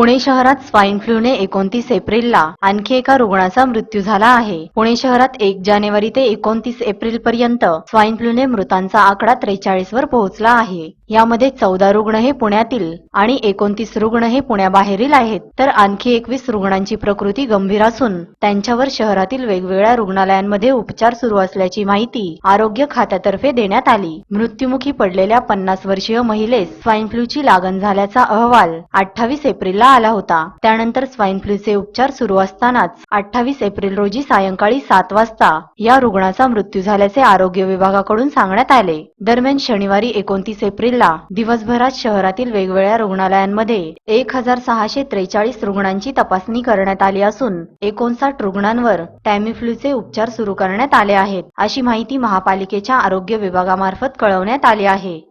पुणे शहरात स्वाईन फ्लूने एकोणतीस एप्रिलला आणखी एका रुग्णाचा मृत्यू झाला आहे. पुणे शहरात एक जानेवारी ते एकोणतीस एप्रिल पर्यंत स्वाईन फ्लूने मृतांचा आकडा त्रेचाळीस वर पोहोचला आहे. यामध्ये चौदा रुग्ण हे पुण्यातील आणि एकोणतीस रुग्ण हे पुण्याबाहेरील आहेत. तर आणखी एकवीस रुग्णांची प्रकृती गंभीर असून त्यांच्यावर शहरातील वेगवेगळ्या रुग्णालयांमध्ये उपचार सुरू असल्याची माहिती आरोग्य खात्यातर्फे देण्यात आली. मृत्युमुखी पडलेल्या पन्नास वर्षीय महिलेस स्वाईन फ्लूची लागण झाल्याचा अहवाल अठ्ठावीस एप्रिलला आला होता. त्यानंतर स्वाईन फ्लूचे उपचार सुरू असतानाच अठ्ठावीस एप्रिल रोजी सायंकाळी सात वाजता या रुग्णाचा मृत्यू झाल्याचे आरोग्य विभागाकडून सांगण्यात आले. दरम्यान शनिवारी एकोणतीस एप्रिल एप्रिलला दिवसभरात शहरातील वेगवेगळ्या रुग्णालयांमध्ये एक हजार सहाशे त्रेचाळीस रुग्णांची तपासणी करण्यात आली असून एकोणसाठ रुग्णांवर टॅमिफ्लूचे उपचार सुरू करण्यात आले आहेत. अशी माहिती महापालिकेच्या आरोग्य विभागामार्फत कळवण्यात आली आहे.